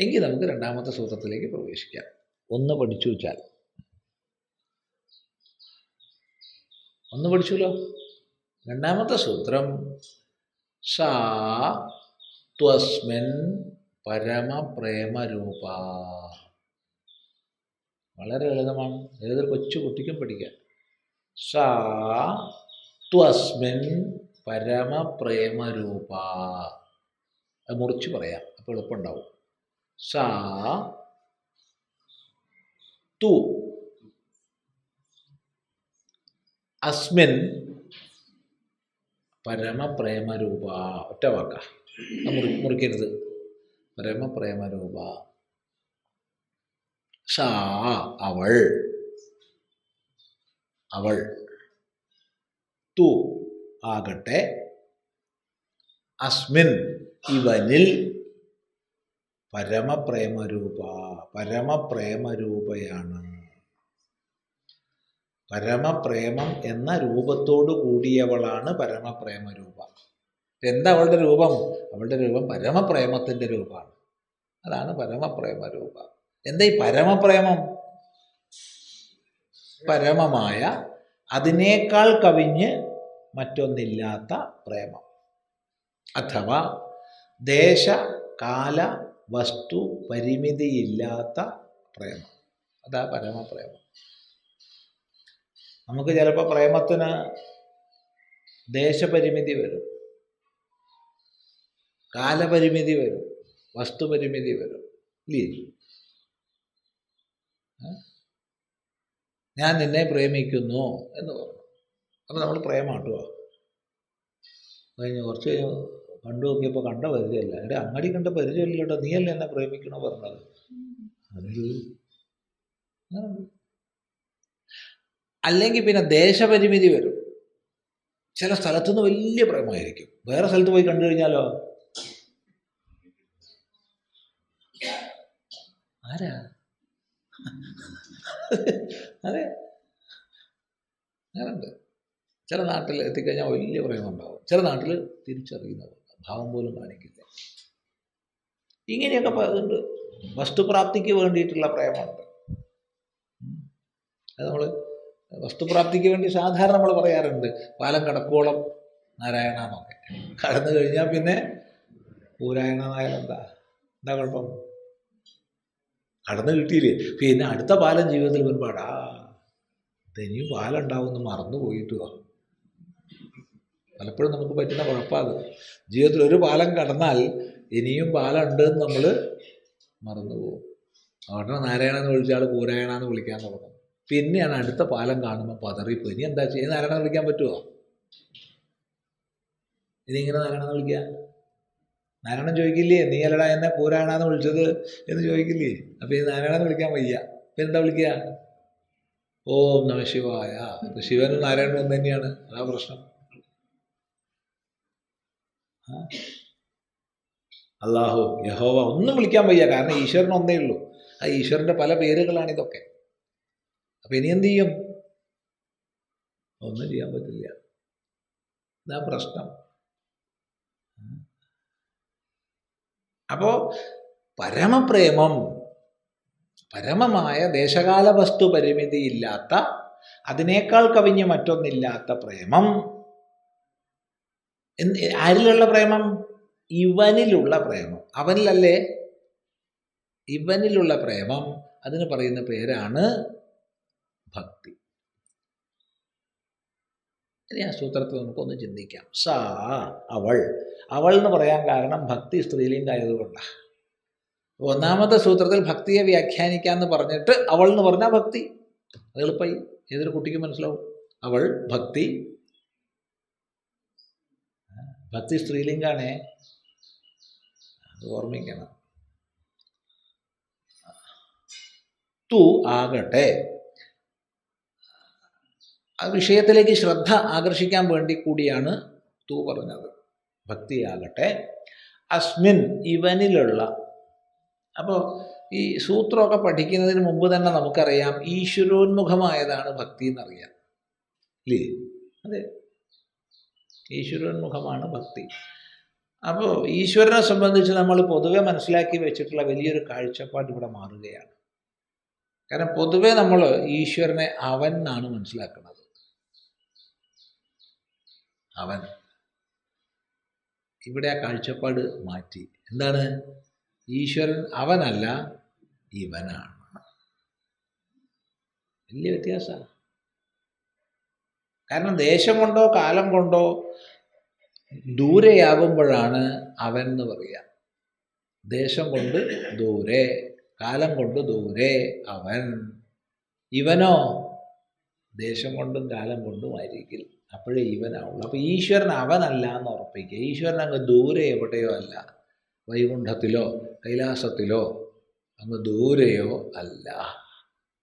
എങ്കിൽ നമുക്ക് രണ്ടാമത്തെ സൂത്രത്തിലേക്ക് പ്രവേശിക്കാം. ഒന്ന് പഠിച്ചു വെച്ചാൽ. ഒന്ന് പഠിച്ചുല്ലോ രണ്ടാമത്തെ സൂത്രം. സാ ത്വസ്മിൻ പരമപ്രേമരൂപ. വളരെ ലളിതമാണ്. ഏതൊരു കൊച്ചു കുട്ടിക്കും പഠിക്കാം. സാ ത്വസ്മിൻ പരമപ്രേമരൂപ. മുറിച്ച് പറയാം. അപ്പോൾ എളുപ്പമുണ്ടാവും തു അസ്മിൻ പരമപ്രേമരൂപ ഒറ്റ വാക്ക. മുറി മുറിക്കരുത്. പരമപ്രേമരൂപ ഷാ അവൾ। അവൾ। തു ആകട്ടെ. അസ്മിൻ ഇവനിൽ പരമപ്രേമരൂപ പരമപ്രേമരൂപയാണ്. പരമപ്രേമം എന്ന രൂപത്തോടു കൂടിയവളാണ് പരമപ്രേമരൂപ. എന്താ അവളുടെ രൂപം? അവളുടെ രൂപം പരമപ്രേമത്തിന്റെ രൂപമാണ്. അതാണ് പരമപ്രേമരൂപ. എന്താ ഈ പരമപ്രേമം? പരമമായ അതിനേക്കാൾ കവിഞ്ഞ് മറ്റൊന്നില്ലാത്ത പ്രേമം. അഥവാ ദേശ കാല വസ്തു പരിമിതിയില്ലാത്ത പ്രേമം. അതാ പരമപ്രേമം. നമുക്ക് ചിലപ്പോൾ പ്രേമത്തിന് ദേശപരിമിതി വരും. കാലപരിമിതി വരും. വസ്തുപരിമിതി വരും. ഇല്ലേ? ഞാൻ നിന്നെ പ്രേമിക്കുന്നു എന്ന് പറഞ്ഞു. അപ്പം നമ്മൾ പ്രേമാട്ടുക കഴിഞ്ഞ് കുറച്ച് കഴിഞ്ഞ് കണ്ടു നോക്കിയപ്പോൾ കണ്ട പരിചയമല്ല. എവിടെ അങ്ങടി കണ്ട പരിചയമില്ല കേട്ടോ നീയല്ലേ എന്നെ പ്രേമിക്കണോ പറഞ്ഞത്. അല്ലെങ്കിൽ പിന്നെ ദേശപരിമിതി വരും. ചില സ്ഥലത്തുനിന്ന് വലിയ പ്രേമമായിരിക്കും. വേറെ സ്ഥലത്ത് പോയി കണ്ടു കഴിഞ്ഞാലോ? ആരാ? അതെ. അങ്ങനുണ്ട് ചില നാട്ടിൽ എത്തിക്കഴിഞ്ഞാൽ വലിയ പ്രേമം ഉണ്ടാവും. ചില നാട്ടിൽ തിരിച്ചറിയുന്നത് ഭാവം പോലും കാണിക്കില്ല ഇങ്ങനെയൊക്കെ ഉണ്ട് വസ്തുപ്രാപ്തിക്ക് വേണ്ടിയിട്ടുള്ള പ്രേമമുണ്ട്. അത് നമ്മൾ വസ്തുപ്രാപ്തിക്ക് വേണ്ടി സാധാരണ നമ്മൾ പറയാറുണ്ട് പാലം കടക്കോളം നാരായണ എന്നൊക്കെ കടന്നു കഴിഞ്ഞാൽ പിന്നെ പൂരായണ നായാൽ എന്താ? എന്താ കുഴപ്പം? കടന്നു കിട്ടിയില്ലേ? പിന്നെ അടുത്ത പാലം ജീവിതത്തിൽ വരുമ്പോഴാ ഇനിയും പാലുണ്ടാവുമെന്ന് മറന്നു പോയിട്ട് വാ. പലപ്പോഴും നമുക്ക് പറ്റുന്ന കുഴപ്പമാണ് ജീവിതത്തിൽ ഒരു പാലം കടന്നാൽ ഇനിയും പാലം ഉണ്ട് എന്ന് നമ്മൾ മറന്നു പോകും. അവിടെ നാരായണ എന്ന് വിളിച്ച ആൾ പൂരായണ എന്ന് വിളിക്കാൻ തുടങ്ങും. പിന്നെയാണ് അടുത്ത പാലം കാണുമ്പോൾ പതറിപ്പോയി. ഇനി എന്താ ചെയ്യുക നാരായണ വിളിക്കാൻ പറ്റുമോ ഇനി ഇങ്ങനെ നാരായണ വിളിക്കുക നാരായണൻ ചോദിക്കില്ലേ നീ അല്ലടാ എന്നെ പൂരായണ എന്ന് വിളിച്ചത്? എന്ന് ചോദിക്കില്ലേ. അപ്പോൾ ഈ നാരായണ എന്ന് വിളിക്കാൻ വയ്യ. പിന്നെന്താ വിളിക്കുക ഓം നമ ശിവായ. ശിവനും നാരായണനും ഒന്ന് തന്നെയാണ്. അതാ പ്രശ്നം? അള്ളാഹു യഹോവ ഒന്നും വിളിക്കാൻ വയ്യ. കാരണം ഈശ്വരൻ ഒന്നേ ഉള്ളൂ. ആ ഈശ്വരന്റെ പല പേരുകളാണ് ഇതൊക്കെ. അപ്പം ഇനി എന്ത് ചെയ്യും? ഒന്നും ചെയ്യാൻ പറ്റില്ല. ഇതാ പ്രശ്നം. അപ്പോ പരമപ്രേമം പരമമായ ദേശകാല വസ്തു പരിമിതിയില്ലാത്ത അതിനേക്കാൾ കവിഞ്ഞ് മറ്റൊന്നില്ലാത്ത പ്രേമം ആരിലുള്ള പ്രേമം? ഇവനിലുള്ള പ്രേമം. അവനിലല്ലേ? ഇവനിലുള്ള പ്രേമം. അതിന് പറയുന്ന പേരാണ് ഭക്തി. ഇനി ആ സൂത്രത്തിൽ നമുക്കൊന്ന് ചിന്തിക്കാം. സാ അവൾ. അവൾ എന്ന് പറയാൻ കാരണം ഭക്തി സ്ത്രീലിംഗായതുകൊണ്ടാണ് ഒന്നാമത്തെ സൂത്രത്തിൽ ഭക്തിയെ വ്യാഖ്യാനിക്കാന്ന് പറഞ്ഞിട്ട് അവൾ എന്ന് പറഞ്ഞാൽ ഭക്തി. അത് എളുപ്പമായി ഏതൊരു കുട്ടിക്കും മനസ്സിലാവും. അവൾ ഭക്തി ഭക്തി സ്ത്രീലിംഗാണ്. ഓർമ്മിക്കണം. തു ആകട്ടെ. ആ വിഷയത്തിലേക്ക് ശ്രദ്ധ ആകർഷിക്കാൻ വേണ്ടി കൂടിയാണ് തു പറഞ്ഞത്. ഭക്തിയാകട്ടെ അസ്മിൻ ഇവനിലുള്ള. അപ്പോൾ ഈ സൂത്രമൊക്കെ പഠിക്കുന്നതിന് മുമ്പ് തന്നെ നമുക്കറിയാം ഈശ്വരോന്മുഖമായതാണ് ഭക്തി എന്നറിയാം. ഇല്ലേ? അതെ. ഈശ്വരോന്മുഖമാണ് ഭക്തി. അപ്പോൾ ഈശ്വരനെ സംബന്ധിച്ച് നമ്മൾ പൊതുവെ മനസ്സിലാക്കി വെച്ചിട്ടുള്ള വലിയൊരു കാഴ്ചപ്പാട് ഇവിടെ മാറുകയാണ്. കാരണം പൊതുവെ നമ്മൾ ഈശ്വരനെ അവൻ എന്നാണ് മനസ്സിലാക്കുന്നത്. അവൻ. ഇവിടെ ആ കാഴ്ചപ്പാട് മാറ്റി. എന്താണ്? ഈശ്വരൻ അവനല്ല ഇവനാണ്. വലിയ വ്യത്യാസമാണ്. കാരണം ദേശം കൊണ്ടോ കാലം കൊണ്ടോ ദൂരെയാകുമ്പോഴാണ് അവൻ എന്ന് പറയുക. ദേശം കൊണ്ട് ദൂരെ കാലം കൊണ്ട് ദൂരെ അവൻ. ഇവനോ? ദേശം കൊണ്ടും കാലം കൊണ്ടും ആയിരിക്കും അപ്പോഴേ ഇവനാവുള്ളൂ. അപ്പോൾ ഈശ്വരൻ അവനല്ല എന്ന് ഉറപ്പിക്കുക. ഈശ്വരൻ അങ്ങ് ദൂരെ എവിടെയോ അല്ല. വൈകുണ്ഠത്തിലോ കൈലാസത്തിലോ അങ്ങ് ദൂരെയോ അല്ല.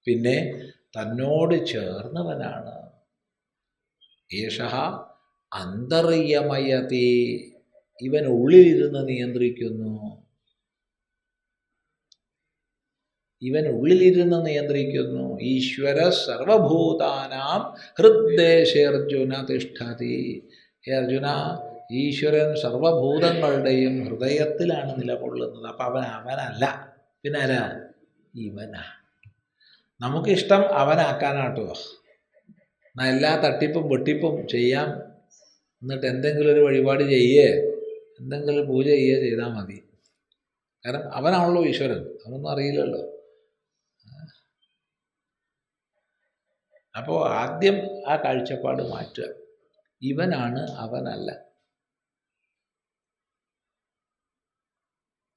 പിന്നെ തന്നോട് ചേർന്നവനാണ്. ഏഷ അന്തർയമയതി. ഇവൻ ഉള്ളിലിരുന്ന് നിയന്ത്രിക്കുന്നു. ഇവൻ ഉള്ളിലിരുന്ന് നിയന്ത്രിക്കുന്നു. ഈശ്വര സർവഭൂതാനാം ഹൃദ്ദേശേർജുന തിഷ്ഠതി. ഹേ അർജുന ഈശ്വരൻ സർവഭൂതങ്ങളുടെയും ഹൃദയത്തിലാണ് നിലകൊള്ളുന്നത്. അപ്പം അവൻ അവനല്ല. പിന്നെ ആരാ ഇവനാ. നമുക്കിഷ്ടം അവനാക്കാനാട്ടോ. എല്ലാ തട്ടിപ്പും വെട്ടിപ്പും ചെയ്യാം. എന്നിട്ട് എന്തെങ്കിലും ഒരു വഴിപാട് ചെയ്യേ. എന്തെങ്കിലും പൂജ ചെയ്യേ ചെയ്താൽ മതി. കാരണം അവനാണല്ലോ ഈശ്വരൻ. അവനൊന്നും അറിയില്ലല്ലോ. അപ്പോൾ ആദ്യം ആ കാഴ്ചപ്പാട് മാറ്റുക. ഇവനാണ് അവനല്ല.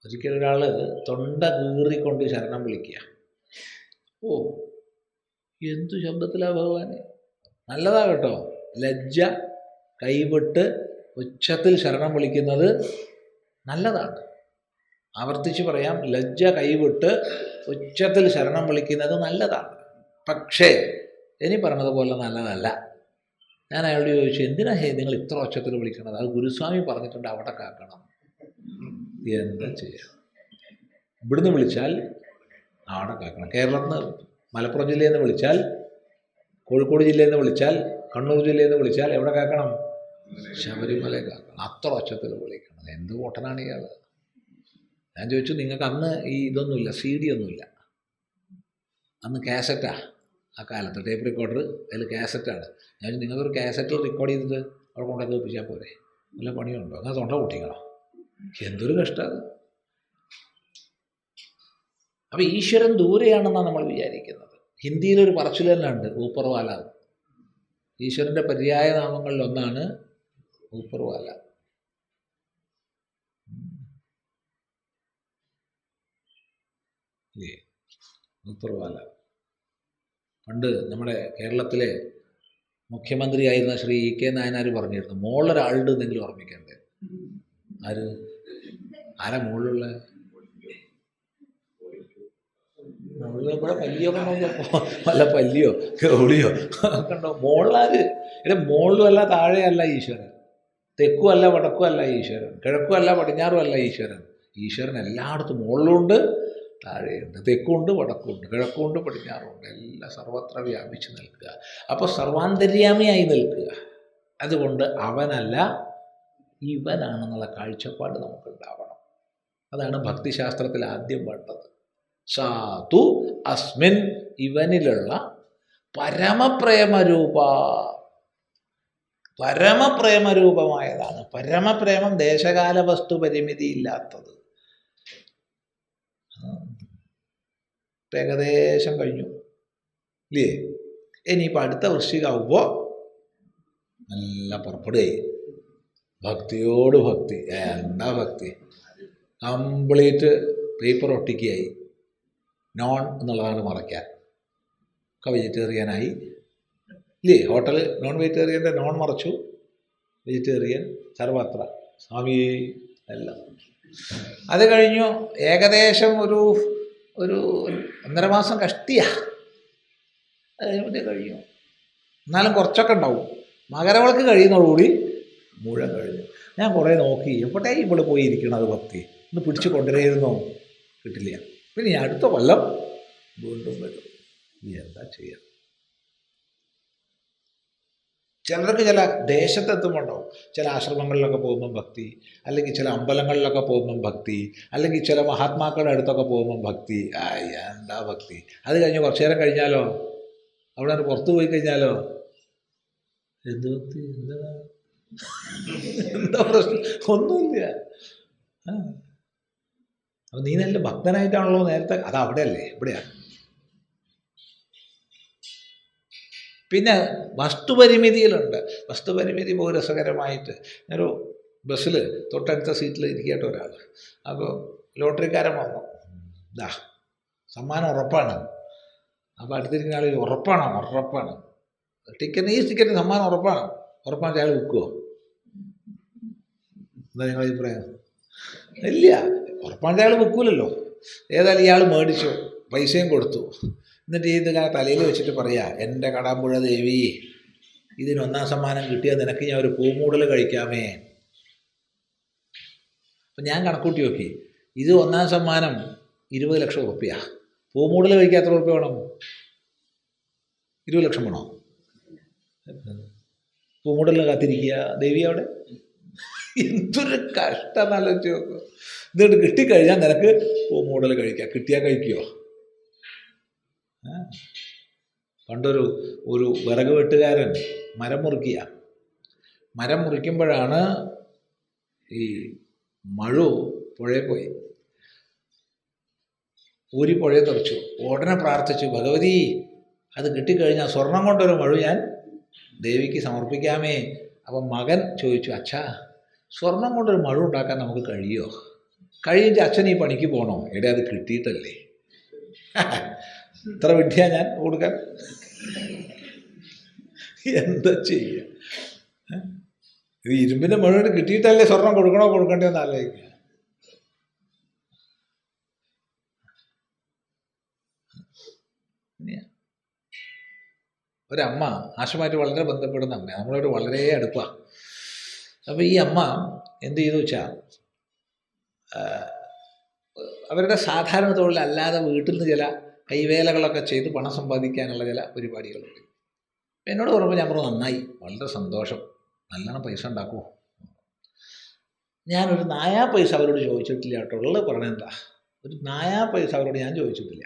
ഒരിക്കൽ ഒരാൾ തൊണ്ട കീറിക്കൊണ്ട് ശരണം വിളിക്കുക. ഓ എന്തു ശബ്ദത്തിലാണ് ഭഗവാനെ? നല്ലതാ കേട്ടോ. ലജ്ജ കൈവിട്ട് ഉച്ചത്തിൽ ശരണം വിളിക്കുന്നത് നല്ലതാണ് ആവർത്തിച്ച് പറയാം ലജ്ജ കൈവിട്ട് ഉച്ചത്തിൽ ശരണം വിളിക്കുന്നത് നല്ലതാണ് പക്ഷേ ഇനി പറഞ്ഞതുപോലെ നല്ലതല്ല. ഞാൻ അയാളോട് ചോദിച്ചു എന്തിനാ ഹേ നിങ്ങൾ ഇത്ര ഉച്ചത്തിൽ വിളിക്കണത്? അത് ഗുരുസ്വാമി പറഞ്ഞിട്ടുണ്ട് അവിടെ കാക്കണം. എന്താ ചെയ്യുക ഇവിടുന്ന് വിളിച്ചാൽ അവിടെ കാക്കണം. കേരളത്തിൽ നിന്ന് മലപ്പുറം ജില്ലയിൽ നിന്ന് വിളിച്ചാൽ കോഴിക്കോട് ജില്ലയിൽ നിന്ന് വിളിച്ചാൽ കണ്ണൂർ ജില്ലയിൽ നിന്ന് വിളിച്ചാൽ എവിടെ കേൾക്കണം? ശബരിമല കേൾക്കണം. അത്ര ഒച്ചത്തിൽ വിളിക്കണം. എന്ത് കോട്ടനാണ് ഇയാൾ? ഞാൻ ചോദിച്ചു നിങ്ങൾക്ക് അന്ന് ഈ ഇതൊന്നുമില്ല സി ഡി ഒന്നുമില്ല. അന്ന് കാസറ്റാ. ആ കാലത്ത് ടേപ്പ് റെക്കോർഡർ അതിൽ കാസറ്റാണ്. ഞാൻ നിങ്ങൾക്കൊരു കാസറ്റിൽ റെക്കോർഡ് ചെയ്തിട്ട് അവിടെ കൊണ്ടുവന്ന് ഒപ്പിച്ചാൽ പോരെ? നല്ല പണിയുണ്ടോ? അങ്ങനെ തൊണ്ട പൊട്ടിക്കണോ? എന്തൊരു കഷ്ടം അപ്പം ഈശ്വരൻ ദൂരെയാണെന്നാണ് നമ്മൾ വിചാരിക്കുന്നത്. ഹിന്ദിയിലൊരു പറച്ചിൽ തന്നെ ഉണ്ട് ഊപ്പർവാല. ഈശ്വരന്റെ പര്യായ നാമങ്ങളിൽ ഒന്നാണ് ഊപ്പർവാല ഊപ്പർവാല. പണ്ട് നമ്മുടെ കേരളത്തിലെ മുഖ്യമന്ത്രിയായിരുന്ന ശ്രീ ഇ കെ നായനാർ പറഞ്ഞിരുന്നു മോളൊരാളുടെ എന്തെങ്കിലും ഓർമ്മിക്കണ്ടേ? ആര്? ആരാ മുകളിലുള്ള മുകളിൽ ഇവിടെ പല്ലിയോ കണ്ടോ അല്ല പല്ലിയോ? കൗളിയോ കണ്ടോ മുകളിലാര് എന്റെ മോളിലും അല്ല താഴെയല്ല ഈശ്വരൻ. തെക്കും അല്ല വടക്കും അല്ല ഈശ്വരൻ. കിഴക്കും അല്ല പടിഞ്ഞാറും അല്ല ഈശ്വരൻ. ഈശ്വരൻ എല്ലായിടത്തും മുകളിലുണ്ട് താഴെയുണ്ട് തെക്കുണ്ട് വടക്കുണ്ട് കിഴക്കുണ്ട് പടിഞ്ഞാറുണ്ട് എല്ലാം സർവത്ര വ്യാപിച്ച് നിൽക്കുക. അപ്പോൾ സർവാന്തര്യാമിയായി നിൽക്കുക. അതുകൊണ്ട് അവനല്ല ഇവനാണെന്നുള്ള കാഴ്ചപ്പാട് നമുക്കുണ്ടാവണം. അതാണ് ഭക്തിശാസ്ത്രത്തിൽ ആദ്യം വേണ്ടത്. സാധു അസ്മിൻ ഇവനിലുള്ള പരമപ്രേമരൂപ. പരമപ്രേമരൂപമായതാണ്. പരമപ്രേമം ദേശകാല വസ്തു പരിമിതി ഇല്ലാത്തത് ഇപ്പം ഏകദേശം കഴിഞ്ഞു. ഇല്ലേ? ഇനിയിപ്പോൾ അടുത്ത വൃശ്ചികാവുമ്പോൾ നല്ല പുറപ്പെടുകയായി ഭക്തിയോട് ഭക്തി. എന്താ ഭക്തി? Complete paper ഒട്ടിക്കുകയായി. നോൺ എന്നുള്ളതാണ് മറയ്ക്കാൻ. ഒക്കെ വെജിറ്റേറിയനായി ഇല്ലേ? ഹോട്ടൽ നോൺ വെജിറ്റേറിയന്റെ നോൺ മറച്ചു. വെജിറ്റേറിയൻ സർവത്ര. സ്വാമി എല്ലാം. അത് കഴിഞ്ഞു. ഏകദേശം ഒരു ഒരു ഒന്നര മാസം കഷ്ടിയാ. അത് കഴിഞ്ഞു. എന്നാലും കുറച്ചൊക്കെ ഉണ്ടാവും. മകരവിളക്ക് കഴിയുന്നതോടുകൂടി മുഴുവൻ കഴിഞ്ഞു. ഞാൻ കുറേ നോക്കി. എപ്പോഴേ ഇവിടെ പോയി ഇരിക്കണത് ഭക്തി? ഒന്ന് പിടിച്ച് കൊണ്ടുവരുന്നോ? കിട്ടില്ല. പിന്നെ അടുത്ത കൊല്ലം വീണ്ടും വരും. നീ എന്താ ചെയ്യാം? ചിലർക്ക് ചില ദേശത്തെത്തുമ്പോൾ ചില ആശ്രമങ്ങളിലൊക്കെ പോകുമ്പം ഭക്തി അല്ലെങ്കിൽ ചില അമ്പലങ്ങളിലൊക്കെ പോകുമ്പം ഭക്തി അല്ലെങ്കിൽ ചില മഹാത്മാക്കളുടെ അടുത്തൊക്കെ പോകുമ്പം ഭക്തി. ആ എന്താ ഭക്തി? അത് കഴിഞ്ഞ് കുറച്ചു നേരം കഴിഞ്ഞാലോ? അവിടെ നിന്ന് പുറത്തു പോയി കഴിഞ്ഞാലോ? എന്ത് ഭക്തി? എന്താ എന്താ പ്രശ്നം? ഒന്നുമില്ല. ആ. അപ്പം നീ നല്ല ഭക്തനായിട്ടാണല്ലോ നേരത്തെ അത് അവിടെയല്ലേ എവിടെയാ പിന്നെ വസ്തുപരിമിതിയിലുണ്ട്. വസ്തുപരിമിതി বহু രസകരമായിട്ട്. ഒരു ബസ്സിൽ തൊട്ടടുത്ത സീറ്റിൽ ഇരിക്കട്ടെ ഒരാൾ അപ്പോൾ ലോട്ടറിക്കാരൻ വന്നു. ദാ സമ്മാനം ഉറപ്പാണ്. അപ്പോൾ അടുത്തിരിക്കുന്ന ആൾ ഉറപ്പാണ്? ഉറപ്പാണ്. ടിക്കറ്റ് ഈ ടിക്കറ്റ് സമ്മാനം ഉറപ്പാണ്? ഉറപ്പാണ്. അയാൾ വിൽക്കുമോ എന്താ നിങ്ങളുടെ അഭിപ്രായം? ഇല്ല. ഉറപ്പാണ്ട് അയാൾ വെക്കൂലല്ലോ. ഏതായാലും ഇയാൾ മേടിച്ചു പൈസയും കൊടുത്തു. എന്നിട്ട് ഈ ഇങ്ങനെ തലയിൽ വെച്ചിട്ട് പറയാ എന്റെ കടാമ്പുഴ ദേവി ഇതിന് ഒന്നാം സമ്മാനം കിട്ടിയാൽ നിനക്ക് ഞാൻ ഒരു പൂമൂടൽ കഴിക്കാമേ. അപ്പം ഞാൻ കണക്കൂട്ടി നോക്കി. ഇത് ഒന്നാം സമ്മാനം ഇരുപത് ലക്ഷം ഉറുപ്പ്യ. പൂമൂടൽ കഴിക്കാൻ എത്ര ഉറുപ്പ്യ വേണം? ഇരുപത് ലക്ഷം വേണോ? പൂമൂടലിന് കാത്തിരിക്കുക. ദേവി അവിടെ? എന്തൊരു കഷ്ടം ആലോചിച്ച് എന്നിട്ട് കിട്ടിക്കഴിഞ്ഞാൽ നിനക്ക് മോഡൽ കഴിക്കാം. കിട്ടിയാൽ കഴിക്കുമോ പണ്ടൊരു ഒരു വിറക് വെട്ടുകാരൻ മരം മുറിക്കുക മരം മുറിക്കുമ്പോഴാണ് ഈ മഴു പുഴയിൽ പോയി. ഊരി പുഴയെ തെറിച്ചു ഉടനെ പ്രാർത്ഥിച്ചു ഭഗവതി അത് കിട്ടിക്കഴിഞ്ഞാൽ സ്വർണം കൊണ്ടൊരു മഴു ഞാൻ ദേവിക്ക് സമർപ്പിക്കാമേ. അപ്പം മകൻ ചോദിച്ചു അച്ഛാ സ്വർണം കൊണ്ടൊരു മഴ ഉണ്ടാക്കാൻ നമുക്ക് കഴിയോ? കഴിയുമെങ്കിൽ അച്ഛൻ ഈ പണിക്ക് പോകണോ എടേ അത് കിട്ടിയിട്ടല്ലേ? ഇത്ര വിഡ്ഢിയാ ഞാൻ കൊടുക്കാൻ? എന്താ ചെയ്യുക? ഇത് ഇരുമ്പിന്റെ മുഴുവൻ കിട്ടിയിട്ടല്ലേ സ്വർണം കൊടുക്കണോ കൊടുക്കണ്ടേ എന്ന് ആലോചിക്കുക. ഒരമ്മ ആശുമായിട്ട് വളരെ ബന്ധപ്പെടുന്ന അമ്മ നമ്മളോട് വളരെ അടുപ്പാണ് അപ്പോൾ ഈ അമ്മ എന്ത് ചെയ്തു വെച്ചാൽ അവരുടെ സാധാരണ തൊഴിലല്ലാതെ വീട്ടിൽ നിന്ന് ചില കൈവേലകളൊക്കെ ചെയ്ത് പണം സമ്പാദിക്കാനുള്ള ചില പരിപാടികളുണ്ട്. എന്നോട് പറയുമ്പോൾ ഞാൻ പറഞ്ഞു നന്നായി വളരെ സന്തോഷം. നല്ലോണം പൈസ ഉണ്ടാക്കുമോ ഞാനൊരു നായാ പൈസ അവരോട് ചോദിച്ചിട്ടില്ല കേട്ടോ. ഉള്ളത് പറഞ്ഞെന്താ ഒരു നായാ പൈസ അവരോട് ഞാൻ ചോദിച്ചിട്ടില്ല.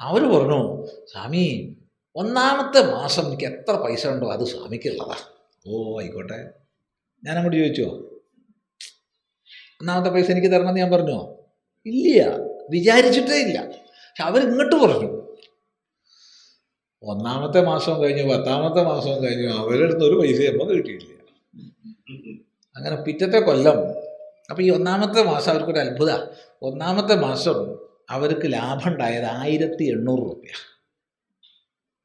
അവർ പറഞ്ഞു സ്വാമി ഒന്നാമത്തെ മാസം എനിക്ക് എത്ര പൈസ ഉണ്ടോ? അത് സ്വാമിക്കുള്ളതാ. ഓ ആയിക്കോട്ടെ. ഞാൻ അങ്ങോട്ട് ചോദിച്ചോ? ഒന്നാമത്തെ പൈസ എനിക്ക് തരണമെന്ന് ഞാൻ പറഞ്ഞോ? ഇല്ല. വിചാരിച്ചിട്ടേ ഇല്ല. പക്ഷെ അവരിങ്ങോട്ട് പറഞ്ഞു. ഒന്നാമത്തെ മാസം കഴിഞ്ഞു പത്താമത്തെ മാസം കഴിഞ്ഞു അവരുടെ അടുത്ത് ഒരു പൈസ നമുക്ക് കിട്ടിയിട്ടില്ല. അങ്ങനെ പിറ്റത്തെ കൊല്ലം. അപ്പം ഈ ഒന്നാമത്തെ മാസം അവർക്കൊരു അത്ഭുത. ഒന്നാമത്തെ മാസം അവർക്ക് ലാഭം ഉണ്ടായത് ആയിരത്തി എണ്ണൂറ് റുപ്യ.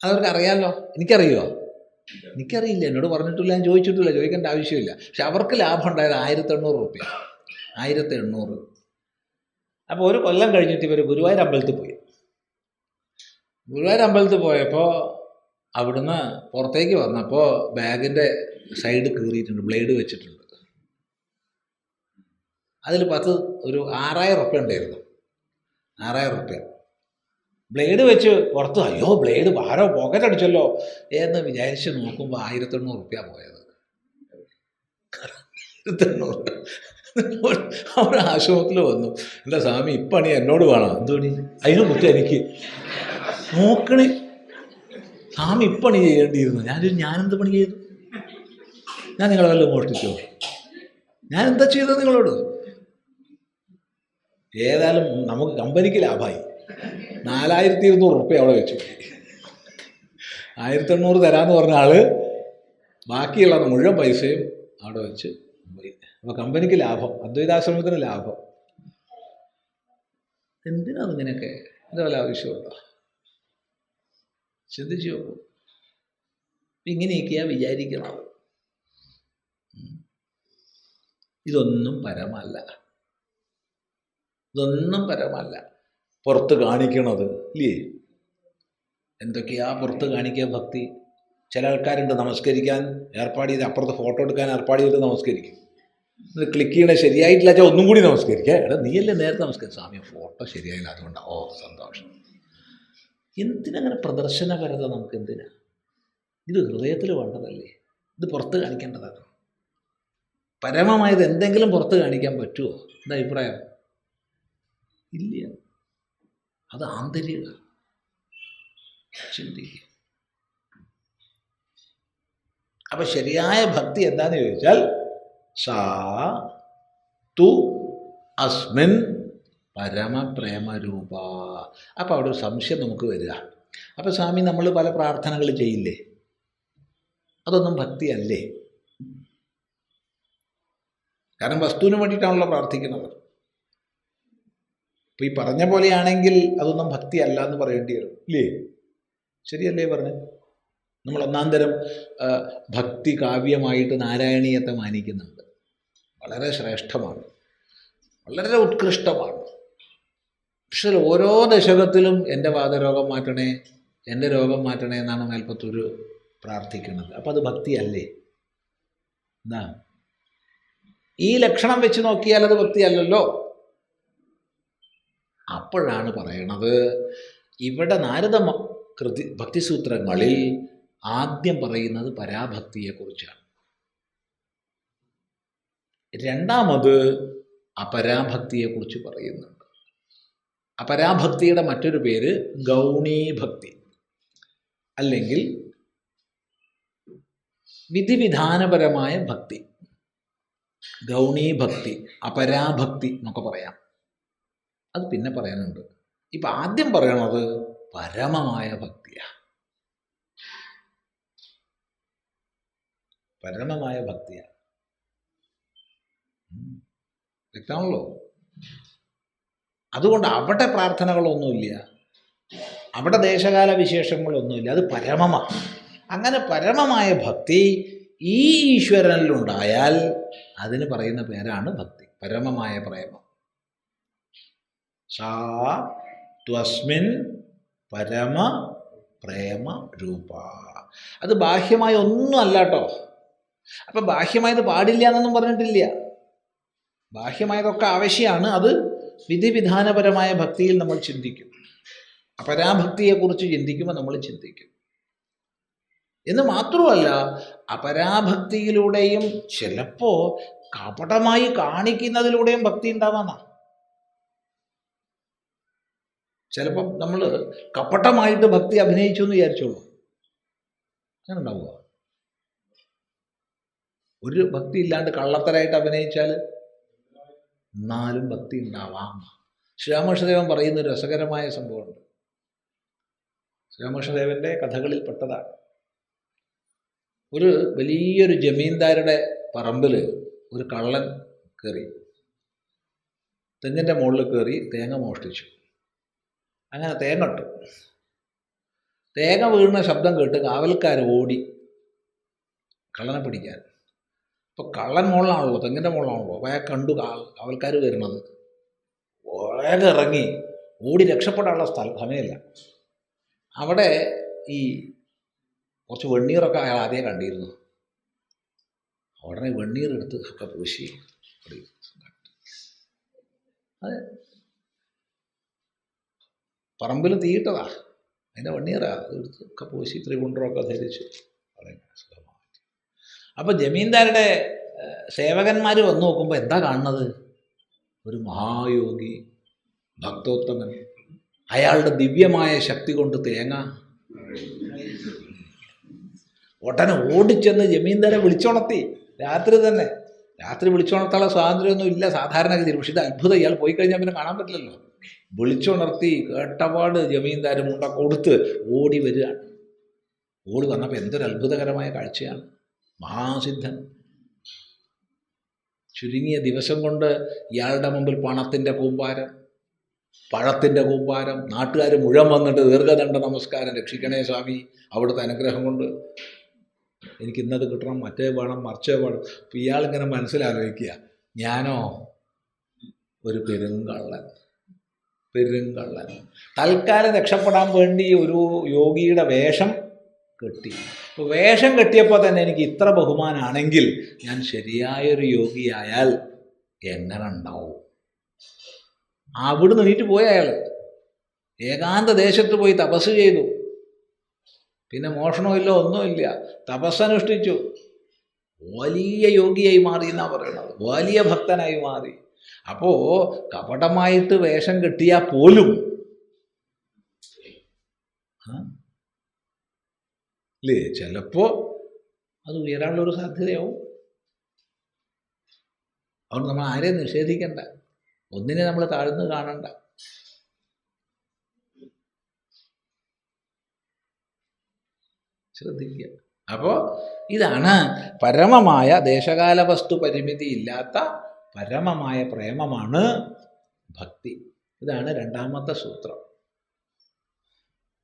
അതവർക്ക് അറിയാമല്ലോ എനിക്കറിയുമോ എനിക്കറിയില്ല എന്നോട് പറഞ്ഞിട്ടില്ല ഞാൻ ചോദിച്ചിട്ടില്ല ചോദിക്കേണ്ട ആവശ്യമില്ല. പക്ഷെ അവർക്ക് ലാഭം ഉണ്ടായത് ആയിരത്തി എണ്ണൂറ് റുപ്യ. ആയിരത്തി എണ്ണൂറ് അപ്പോൾ ഒരു കൊല്ലം കഴിഞ്ഞിട്ട് ഇവർ ഗുരുവായൂർ അമ്പലത്തിൽ പോയി. ഗുരുവായൂർ അമ്പലത്തിൽ പോയപ്പോൾ അവിടുന്ന് പുറത്തേക്ക് വന്നപ്പോൾ ബാഗിന്റെ സൈഡ് കീറിയിട്ടുണ്ട് ബ്ലേഡ് വെച്ചിട്ടുണ്ട്. അതിൽ പത്ത് ഒരു ആറായിരം റുപ്യ ഉണ്ടായിരുന്നു. ആറായിരം റുപ്യ. ബ്ലേഡ് വെച്ച് പുറത്ത് അയ്യോ ബ്ലേഡ് ആരോ പോക്കറ്റ് അടിച്ചല്ലോ എന്ന് വിചാരിച്ച് നോക്കുമ്പോൾ ആയിരത്തി എണ്ണൂറ് റുപ്യ പോയത്. ആയിരത്തി എണ്ണൂറ് അവർ ആശുപത്രിയിൽ വന്നു. എന്റെ സ്വാമി ഇപ്പണി എന്നോട് വേണം. എന്തോണി അതിന് കുറ്റം എനിക്ക് നോക്കണേ. സ്വാമി ഇപ്പണി ചെയ്യേണ്ടിയിരുന്നു. ഞാനൊരു ഞാനെന്ത് പണി ചെയ്തു? ഞാൻ നിങ്ങളെ വല്ലതും മോഷ്ടിച്ചോ? ഞാൻ എന്താ ചെയ്തത് നിങ്ങളോട്? ഏതായാലും നമുക്ക് കമ്പനിക്ക് ലാഭമായി. നാലായിരത്തി ഇരുന്നൂറ് റുപ്യ അവിടെ വെച്ചു. ആയിരത്തി എണ്ണൂറ് തരാമെന്ന് പറഞ്ഞ ആൾ ബാക്കിയുള്ള മുഴുവൻ പൈസയും അവിടെ വെച്ച് പോയി. അപ്പോൾ കമ്പനിക്ക് ലാഭം അദ്വൈതാശ്രമത്തിന് ലാഭം. എന്തിനാ ഇങ്ങനെയൊക്കെ എന്താ വല്ല ആവശ്യമുണ്ടോ ചിന്തിച്ചു നോക്കൂ. ഇങ്ങനെയൊക്കെയാ വിചാരിക്കണം ഇതൊന്നും പരമല്ല. ഇതൊന്നും പരമല്ല. പുറത്ത് കാണിക്കണത് ഇല്ലേ? എന്തൊക്കെയാ പുറത്ത് കാണിക്കുക ഭക്തി? ചില ആൾക്കാരുണ്ട് നമസ്കരിക്കാൻ ഏർപ്പാട് ചെയ്ത് അപ്പുറത്ത് ഫോട്ടോ എടുക്കാൻ ഏർപ്പാട് ചെയ്ത് നമസ്കരിക്കും. ഇത് ക്ലിക്ക് ചെയ്യണേ ശരിയായിട്ടില്ല വെച്ചാൽ ഒന്നും കൂടി നമസ്കരിക്കുക എടാ നീയല്ലേ നേരത്തെ നമസ്കരിക്കും സ്വാമി ഫോട്ടോ ശരിയായില്ല അതുകൊണ്ടാണ് ഓ സന്തോഷം. എന്തിനങ്ങനെ പ്രദർശനപരത നമുക്ക് എന്തിനാ? ഇത് ഹൃദയത്തിൽ വേണ്ടതല്ലേ? ഇത് പുറത്ത് കാണിക്കേണ്ടതാണ് പരമമായത് എന്തെങ്കിലും പുറത്ത് കാണിക്കാൻ പറ്റുമോ എന്താ അഭിപ്രായം? ഇല്ല. അത് ആന്തരിക. ചിന്തിക്കുക. അപ്പൊ ശരിയായ ഭക്തി എന്താന്ന് ചോദിച്ചാൽ സാ തു അസ്മിൻ പരമപ്രേമരൂപ. അപ്പോൾ അവിടെ ഒരു സംശയം നമുക്ക് വരിക. അപ്പോൾ സ്വാമി നമ്മൾ പല പ്രാർത്ഥനകൾ ചെയ്യില്ലേ? അതൊന്നും ഭക്തിയല്ലേ? കാരണം വസ്തുവിന് വേണ്ടിയിട്ടാണല്ലോ പ്രാർത്ഥിക്കുന്നത് അപ്പോൾ ഈ പറഞ്ഞ പോലെയാണെങ്കിൽ അതൊന്നും ഭക്തി അല്ല എന്ന് പറയേണ്ടി വരും. ഇല്ലേ? ശരിയല്ലേ പറഞ്ഞു? നമ്മൾ ഒന്നാം തരം ഭക്തി കാവ്യമായിട്ട് നാരായണീയത്തെ മാനിക്കുന്നുണ്ട്. വളരെ ശ്രേഷ്ഠമാണ്. വളരെ ഉത്കൃഷ്ടമാണ്. പക്ഷെ ഓരോ ദശകത്തിലും എന്റെ വാദരോഗം മാറ്റണേ എന്റെ രോഗം മാറ്റണേ എന്നാണ് മേൽപ്പത്തൂർ പ്രാർത്ഥിക്കുന്നത്. അപ്പം അത് ഭക്തിയല്ലേ? എന്താ? ഈ ലക്ഷണം വെച്ച് നോക്കിയാൽ അത് ഭക്തിയല്ലല്ലോ? അപ്പോഴാണ് പറയണത്. ഇവിടെ നാരദ കൃതി ഭക്തിസൂത്രങ്ങളിൽ ആദ്യം പറയുന്നത് പരാഭക്തിയെക്കുറിച്ചാണ്. രണ്ടാമത് അപരാഭക്തിയെക്കുറിച്ച് പറയുന്നുണ്ട്. അപരാഭക്തിയുടെ മറ്റൊരു പേര് ഗൗണീഭക്തി. അല്ലെങ്കിൽ വിധിവിധാനപരമായ ഭക്തി. ഗൗണീഭക്തി അപരാഭക്തി എന്നൊക്കെ പറയാം. അത് പിന്നെ പറയാനുണ്ട്. ഇപ്പം ആദ്യം പറയണത് പരമമായ ഭക്തിയാണ് പരമമായ ഭക്തിയാണ്. വ്യക്തമാണല്ലോ? അതുകൊണ്ട് അവിടെ പ്രാർത്ഥനകളൊന്നുമില്ല. അവിടെ ദേശകാല വിശേഷങ്ങളൊന്നുമില്ല. അത് പരമമാണ് അങ്ങനെ പരമമായ ഭക്തി ഈ ഈശ്വരനിലുണ്ടായാൽ അതിന് പറയുന്ന പേരാണ് ഭക്തി. പരമമായ പ്രേമം. സാ ത്വസ്മിൻ പരമ പ്രേമ രൂപ. അത് ബാഹ്യമായ ഒന്നും അല്ല കേട്ടോ അപ്പം ബാഹ്യമായത് പാടില്ല എന്നൊന്നും പറഞ്ഞിട്ടില്ല. ബാഹ്യമായതൊക്കെ ആവശ്യമാണ് അത് വിധിവിധാനപരമായ ഭക്തിയിൽ നമ്മൾ ചിന്തിക്കും. അപരാഭക്തിയെക്കുറിച്ച് ചിന്തിക്കുമ്പോൾ നമ്മൾ ചിന്തിക്കും. എന്ന് മാത്രമല്ല അപരാഭക്തിയിലൂടെയും ചിലപ്പോൾ കപടമായി കാണിക്കുന്നതിലൂടെയും ഭക്തി ഉണ്ടാവാന്നാ ചിലപ്പം നമ്മൾ കപടമായിട്ട് ഭക്തി അഭിനയിച്ചു എന്ന് വിചാരിച്ചോളൂ. അങ്ങനെ ഉണ്ടാവുക ഒരു ഭക്തി ഇല്ലാണ്ട് കള്ളത്തരായിട്ട് അഭിനയിച്ചാൽ എന്നാലും ഭക്തി ഉണ്ടാവാം. ശ്രീരാമകൃഷ്ണദേവൻ പറയുന്ന ഒരു രസകരമായ സംഭവമുണ്ട്. ശ്രീരാമകൃഷ്ണദേവന്റെ കഥകളിൽ പെട്ടതാണ്. ഒരു വലിയൊരു ജമീന്ദാരുടെ പറമ്പിൽ ഒരു കള്ളൻ കയറി തെങ്ങിന്റെ മുകളിൽ കയറി തേങ്ങ മോഷ്ടിച്ചു. അങ്ങനെ തേങ്ങ ഇട്ടു. തേങ്ങ വീഴുന്ന ശബ്ദം കേട്ട് കാവൽക്കാർ ഓടി. കള്ളനെ പിടിക്കാൻ. ഇപ്പോൾ കള്ളൻ മുകളിലാണല്ലോ തെങ്ങിന്റെ മുകളിലാണല്ലോ അപ്പോൾ അയാൾ കണ്ടു കാവൽക്കാർ വരുന്നത്. വേഗം ഇറങ്ങി. ഓടി രക്ഷപ്പെടാനുള്ള സ്ഥലം സമയമില്ല. അവിടെ ഈ കുറച്ച് വെണ്ണീറൊക്കെ അയാൾ ആദ്യം കണ്ടിരുന്നു. ഉടനെ വെണ്ണീർ എടുത്ത് ഒക്കെ പൂശി. അതെ. പറമ്പിൽ തീയിട്ടതാ. അതിന്റെ വണ്ണീറാ. അത് എടുത്ത് ഒക്കെ പൂശി ത്രികുണ്ടറൊക്കെ ധരിച്ച്. വളരെ അപ്പോൾ ജമീന്ദാരുടെ സേവകന്മാർ വന്നു നോക്കുമ്പോൾ എന്താ കാണുന്നത്? ഒരു മഹായോഗി ഭക്തോത്തമൻ അയാളുടെ ദിവ്യമായ ശക്തി കൊണ്ട് തേങ്ങ. ഉടനെ ഓടിച്ചെന്ന് ജമീന്ദാരെ വിളിച്ചുണർത്തി. രാത്രി തന്നെ. രാത്രി വിളിച്ചുണർത്താനുള്ള സ്വാതന്ത്ര്യമൊന്നും ഇല്ല. സാധാരണഗതിയിൽ. പക്ഷേ ഇത് അത്ഭുതം. ഇയാൾ പോയി കഴിഞ്ഞാൽ പിന്നെ കാണാൻ പറ്റില്ലല്ലോ. വിളിച്ചുണർത്തി കേട്ടപാട് ജമീന്ദാർ മുണ്ട കൊടുത്ത് ഓടി വരികയാണ് ഓടി വന്നപ്പോൾ എന്തൊരു അത്ഭുതകരമായ കാഴ്ചയാണ്. മഹാസിദ്ധൻ. ചുരുങ്ങിയ ദിവസം കൊണ്ട് ഇയാളുടെ മുമ്പിൽ പണത്തിന്റെ കൂമ്പാരം പഴത്തിന്റെ കൂമ്പാരം നാട്ടുകാർ മുഴുവൻ വന്നിട്ട് ദീർഘദണ്ഡ നമസ്കാരം രക്ഷിക്കണേ സ്വാമി അവിടുത്തെ അനുഗ്രഹം കൊണ്ട്. എനിക്ക് ഇന്നത് കിട്ടണം മറ്റേ വേണം മറിച്ചേ വേണം. അപ്പം ഇയാളിങ്ങനെ മനസ്സിലാലോചിക്കുക. ഞാനോ ഒരു പെരുങ്കള്ളൻ. പെരുങ്കള്ളൻ. തൽക്കാലം രക്ഷപ്പെടാൻ വേണ്ടി ഒരു യോഗിയുടെ വേഷം കെട്ടി. അപ്പോൾ വേഷം കെട്ടിയപ്പോൾ തന്നെ എനിക്ക് ഇത്ര ബഹുമാനാണെങ്കിൽ ഞാൻ ശരിയായൊരു യോഗിയായാൽ എങ്ങനെ ഉണ്ടാവും അവിടുന്ന് നീറ്റ് പോയ അയാൾ. ഏകാന്ത ദേശത്ത് പോയി തപസ് ചെയ്തു. പിന്നെ മോഷണമില്ല ഒന്നുമില്ല തപസ്സനുഷ്ഠിച്ചു വലിയ യോഗിയായി മാറി എന്നാണ് പറയുന്നത് വലിയ ഭക്തനായി മാറി. അപ്പോ കപടമായിട്ട് വേഷം കെട്ടിയാൽ പോലും? ഇല്ലേ? ചിലപ്പോ അത് ഉയരാനുള്ള ഒരു സാധ്യതയാവും. അതുകൊണ്ട് നമ്മൾ ആരെയും നിഷേധിക്കണ്ട. ഒന്നിനെ നമ്മൾ താഴ്ന്ന് കാണണ്ട. ശ്രദ്ധിക്കുക. അപ്പോ ഇതാണ് പരമമായ ദേശകാല വസ്തു പരിമിതി ഇല്ലാത്ത പരമമായ പ്രേമമാണ് ഭക്തി. ഇതാണ് രണ്ടാമത്തെ സൂത്രം.